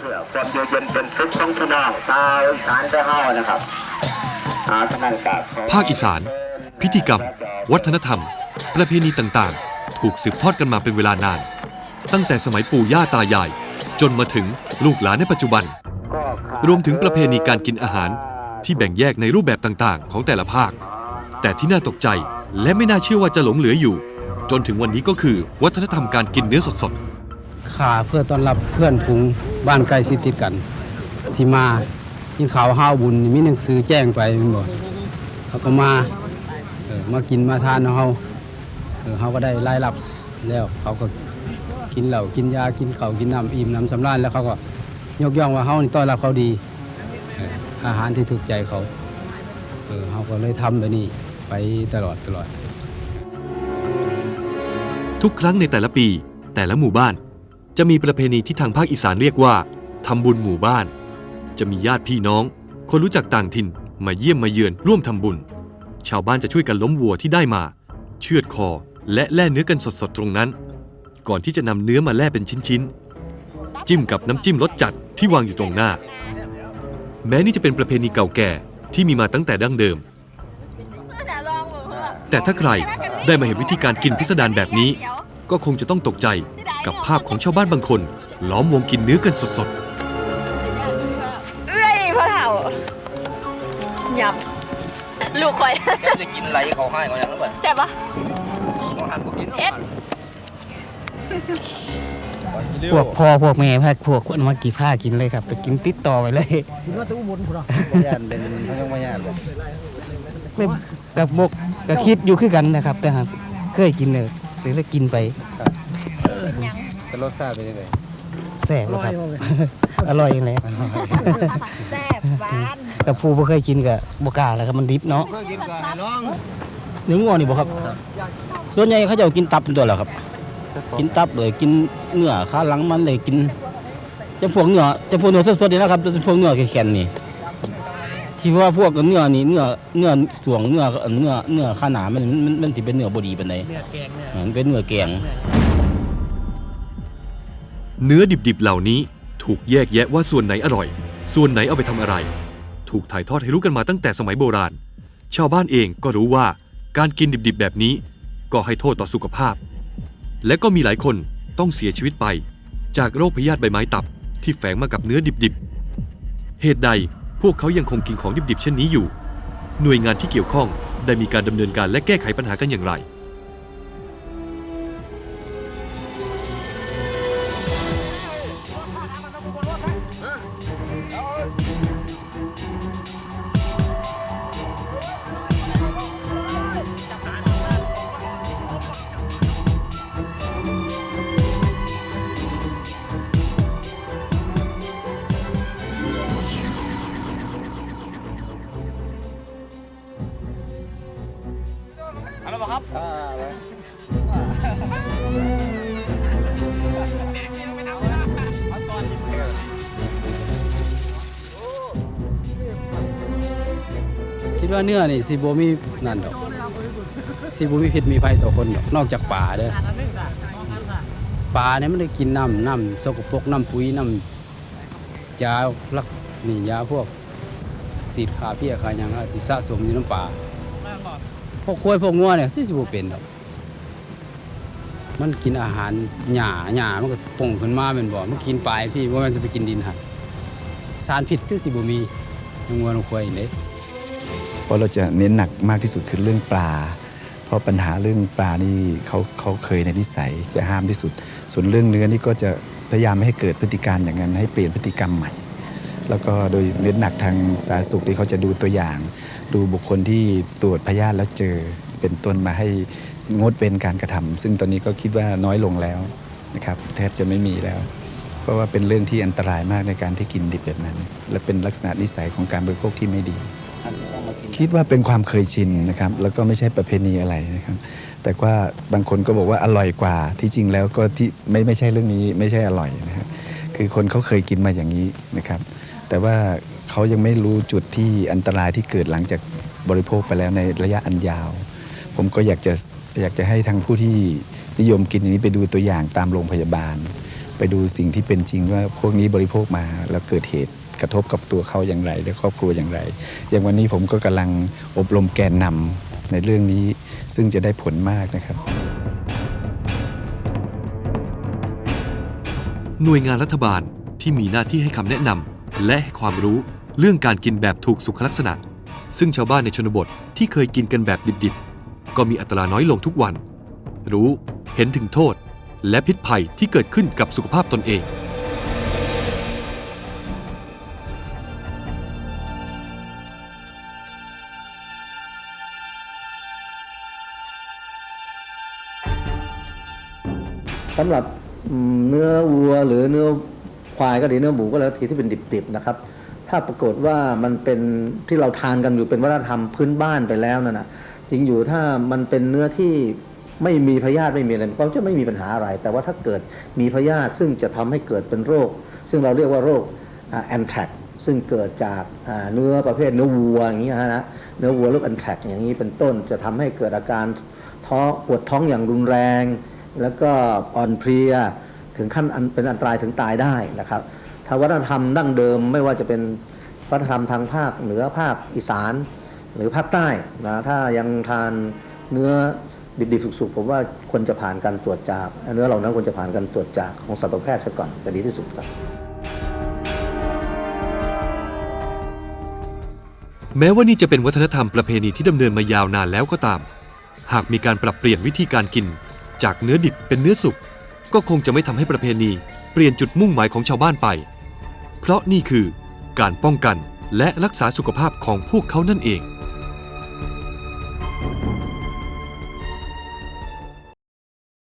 เพื่อความอยู่เย็นเป็นสุขของพี่น้องชาวอีสานได้เฮานะครับอาฉะนั้นกับภาคอีสาน พิธีกรรม วัฒนธรรม ประเพณีต่างๆ ถูกสืบทอดกันมาเป็นเวลานาน ตั้งแต่สมัยปู่ย่าตายาย จนมาถึงลูกหลานในปัจจุบัน รวมถึงประเพณีการกินอาหารที่แบ่งแยกในรูปแบบต่างๆ ของแต่ละภาค แต่ที่น่าตกใจและไม่น่าเชื่อว่าจะหลงเหลืออยู่ จนถึงวันนี้ก็คือวัฒนธรรมการกินเนื้อสดขาเพื่อต้อนรับเพื่อนพุง บ้านใกล้ชิติดกันสิมากินข้าวห้าวบุญมีหนังสือแจ้งไปม่นบ่เขาก็มาเออมากินมาทานเอาเฮาเออเฮาก็ได้รายรับแล้วเขาก็กินเหล้ากินยากินข้าวกินน้ำอิ่มน้ำสำราญแล้วเขาก็ยกย่องว่าเฮานี่ต้อนรับเขาดีอาหารที่ถูกใจเขาเออเฮาก็เลยทำแบบนี้ไปตลอดตลอด ทุกครั้งในแต่ละปี แต่ละหมู่บ้าน จะมีประเพณีที่ทางภาคอีสานเรียกว่าทำบุญหมู่บ้าน จะมีญาติพี่น้อง คนรู้จักต่างถิ่นมาเยี่ยมมาเยือนร่วมทำบุญ ชาวบ้านจะช่วยกันล้มวัวที่ได้มา เชือดคอและแล่เนื้อกันสดๆตรงนั้น ก่อนที่จะนำเนื้อมาแล่เป็นชิ้นๆ จิ้มกับน้ำจิ้มรสจัดที่วางอยู่ตรงหน้า แม้นี่จะเป็นประเพณีเก่าแก่ที่มีมาตั้งแต่ดั้งเดิม แต่ถ้าใครได้มาเห็นวิธีการกินพิสดารแบบนี้ ก็คงจะต้องตกใจ กับภาพของชาวบ้านบางคน ล้อมวงกินเนื้อกันสดเอ้ยพ่อเฒ่ายำลูกคอย แกจะกินอะไรเขาให้เขาอย่างนั้นแบบแซ่บปะเขาหันก็กินเอ็ดพวกพ่อพวกแม่พวกพวกคนมากี่ผ้ากินเลยครับไปกินติดต่อไปเลยย่านเป็นเขายังไม่ย่านเลยไม่กับบกก็คิดอยู่คือกันนะครับ แต่ครับเคยกินเลยเลยเลยกินไป แต่รสชาติเป็นยังไงแสบแล้วครับ อร่อยอย่างไรแซ่บหวานกับผู้บ่เคยกินกับบกล้าแล้วครับมันดิบเนาะเพื่อกินก่อนให้น้องเนื้องัวนี่บ่ครับ ส่วนใหญ่เขาจะเอากินตับเป็นตัวเหรอครับ กินตับเลยกินเนื้อขาหลังมันเลยกินจำพวกเนื้อจำพวกเนื้อสดๆนี่นะครับจำพวกเนื้อแข็งๆนี่ที่ว่าพวกเนื้อนี่เนื้อเนื้อสวงเนื้อเนื้อเนื้อขาหนามันมันมันสิเป็นเนื้อบดีปานใดเนื้อแกงมันเป็นเนื้อแกงๆ เนื้อดิบๆเหล่านี้ถูกแยกแยะว่าส่วนไหนอร่อย ส่วนไหนเอาไปทำอะไร ถูกถ่ายทอดให้รู้กันมาตั้งแต่สมัยโบราณ ชาวบ้านเองก็รู้ว่าการกินดิบๆแบบนี้ ก็ให้โทษต่อสุขภาพ และก็มีหลายคนต้องเสียชีวิตไป จากโรคพยาธิใบไม้ตับที่แฝงมากับเนื้อดิบๆ เหตุใดพวกเขายังคงกินของดิบๆ เช่นนี้อยู่ หน่วยงานที่เกี่ยวข้องได้มีการดำเนินการและแก้ไขปัญหากันอย่างไร ว่าเนื้อนี่สิบ่มีนั่นดอกสิบ่มีพิษมีภัยต่อคนดอกนอกจากป่าเด้อปลาเนี่ยมันได้กินน้ำน้ำสกปรกน้ำปุ๋ยน้ำยาลักนี่ยาพวกสีดขาเพี้ยขาหยังสิสะสมอยู่น้ำปลาพวกควายพวกงัวเนี่ยสิสิบ่เป็นดอกมันกินอาหารหญ้าหญ้ามันก็ป่งขึ้นมาเป็นบ่มันกินปลายพี่ว่ามันจะไปกินดินหัดสารพิษซึ่งสิบมีน้งัวน้ควายนี่เพ ราะเราจะเน้นหนักมากที่สุดคือเรื่องปลา เพราะปัญหาเรื่องปลานี่เขาเขาเคยในนิสัยจะห้ามที่สุด ส่วนเรื่องเนื้อนี่ก็จะพยายามไม่ให้เกิดพฤติการอย่างนั้น ให้เปลี่ยนพฤติกรรมใหม่ แล้วก็โดยเน้นหนักทางสาธารณสุขที่เขาจะดูตัวอย่าง ดูบุคคลที่ตรวจพยาธิแล้วเจอเป็นต้นมาให้งดเว้นการกระทำซึ่งตอนนี้ก็คิดว่าน้อยลงแล้วนะครับแทบจะไม่มีแล้ว เพราะว่าเป็นเรื่องที่อันตรายมากในการที่กินดิบแบบนั้น และเป็นลักษณะนิสัยของการบริโภคที่ไม่ดี คิดว่าเป็นความเคยชินนะครับแล้วก็ไม่ใช่ประเพณีอะไรนะครับ แต่ว่าบางคนก็บอกว่าอร่อยกว่าที่จริงแล้วก็ที่ไม่ไม่ใช่เรื่องนี้ไม่ใช่อร่อยนะครับคือคนเขาเคยกินมาอย่างนี้นะครับ แต่ว่าเขายังไม่รู้จุดที่อันตรายที่เกิดหลังจากบริโภคไปแล้วในระยะอันยาว ผมก็อยากจะอยากจะให้ทางผู้ที่นิยมกินอย่างนี้ไปดูตัวอย่างตามโรงพยาบาล ไปดูสิ่งที่เป็นจริงว่าพวกนี้บริโภคมาแล้วเกิดเหตุ กระทบกับตัวเขาอย่างไร และครอบครัวอย่างไร อย่างวันนี้ผมก็กำลังอบรมแกนนำในเรื่องนี้ซึ่งจะได้ผลมากนะครับ หน่วยงานรัฐบาลที่มีหน้าที่ให้คำแนะนำและให้ความรู้เรื่องการกินแบบถูกสุขลักษณะ ซึ่งชาวบ้านในชนบทที่เคยกินกันแบบดิบๆ ก็มีอัตราน้อยลงทุกวัน รู้เห็นถึงโทษ และพิษภัยที่เกิดขึ้นกับสุขภาพตนเอง สำหรับเนื้อวัวหรือเนื้อควายก็ดีเนื้อหมูก็แล้วทีที่เป็นดิบๆนะครับ ถ้าปรากฏว่ามันเป็นที่เราทานกันอยู่เป็นวัฒนธรรมพื้นบ้านไปแล้วนั่นนะจริงอยู่ถ้ามันเป็นเนื้อที่ไม่มีพยาธิไม่มีอะไรก็จะไม่มีปัญหาอะไร แต่ว่าถ้าเกิดมีพยาธิซึ่งจะทำให้เกิดเป็นโรค ซึ่งเราเรียกว่าโรคแอนแทรกซึ่งเกิดจากเนื้อประเภทเนื้อวัวอย่างนี้นะเนื้อวัวโรคแอนแทรกอย่างนี้เป็นต้นจะทำให้เกิดอาการท้อปวดท้องอย่างรุนแรง แล้วก็อ่อนเพลียถึงขั้นอันเป็นอันตรายถึงตายได้นะครับถ้าวัฒนธรรมดั้งเดิมไม่ว่าจะเป็นวัฒนธรรมทางภาคเหนือภาคอีสานหรือภาคใต้นะถ้ายังทานเนื้อดิบๆสุกๆผมว่าควรจะผ่านการตรวจจากเนื้อเหล่านั้นควรจะผ่านการตรวจจากของสัตวแพทย์ซะก่อนจะดีที่สุดครับแม้ว่านี่จะเป็นวัฒนธรรมประเพณีที่ดำเนินมายาวนานแล้วก็ตาม หากมีการปรับเปลี่ยนวิธีการกิน จากเนื้อดิบเป็นเนื้อสุกก็คงจะไม่ทำให้ประเพณี เปลี่ยนจุดมุ่งหมายของชาวบ้านไป เพราะนี่คือการป้องกันและรักษาสุขภาพของพวกเขานั่นเอง